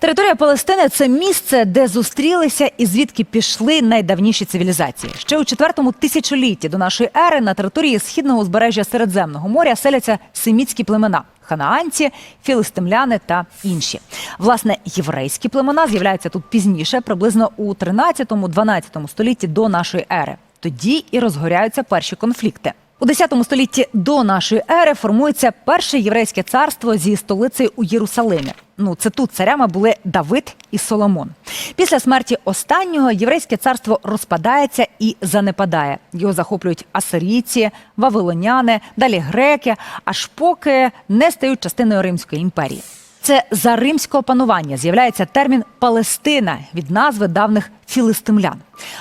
Територія Палестини це місце, де зустрілися і звідки пішли найдавніші цивілізації. Ще у четвертому тисячолітті до нашої ери на території східного узбережжя Середземного моря селяться семітські племена ханаанці, філистимляни та інші. Власне, єврейські племена з'являються тут пізніше, приблизно у 13-12 столітті до нашої ери. Тоді і розгоряються перші конфлікти. У 10 столітті до нашої ери формується перше єврейське царство зі столицею у Єрусалимі. Ну, це тут царями були Давид і Соломон. Після смерті останнього єврейське царство розпадається і занепадає. Його захоплюють асирійці, вавилоняни, далі греки, аж поки не стають частиною Римської імперії. Це за римського панування з'являється термін Палестина від назви давних філистимлян.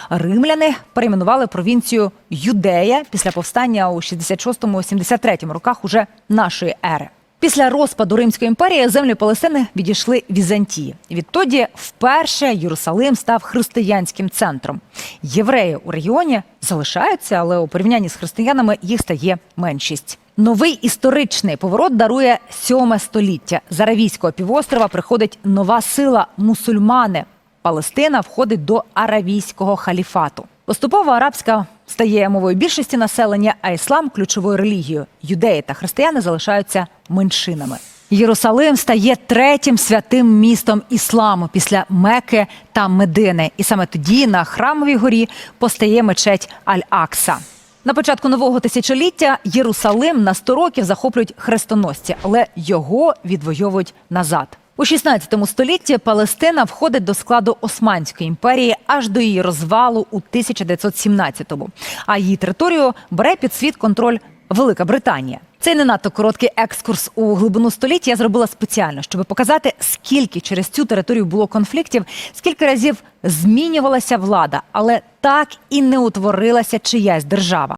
Римляни перейменували провінцію Юдея після повстання у 66-73 роках уже нашої ери. Після розпаду Римської імперії землі Палестини відійшли Візантії. Відтоді вперше Єрусалим став християнським центром. Євреї у регіоні залишаються, але у порівнянні з християнами їх стає меншість. Новий історичний поворот дарує сьоме століття. З Аравійського півострова приходить нова сила мусульмани. Палестина входить до аравійського халіфату. Поступово арабська стає мовою більшості населення, а іслам ключовою релігією. Юдеї та християни залишаються меншинами. Єрусалим стає третім святим містом ісламу після Мекки та Медини. І саме тоді на храмовій горі постає мечеть Аль-Акса. На початку нового тисячоліття Єрусалим на 100 років захоплюють хрестоносці, але його відвоюють назад. У 16 столітті Палестина входить до складу Османської імперії аж до її розвалу у 1917-му. А її територію бере під світ контроль Велика Британія. Цей не надто короткий екскурс у глибину століття я зробила спеціально, щоб показати, скільки через цю територію було конфліктів, скільки разів змінювалася влада, але так і не утворилася чиясь держава.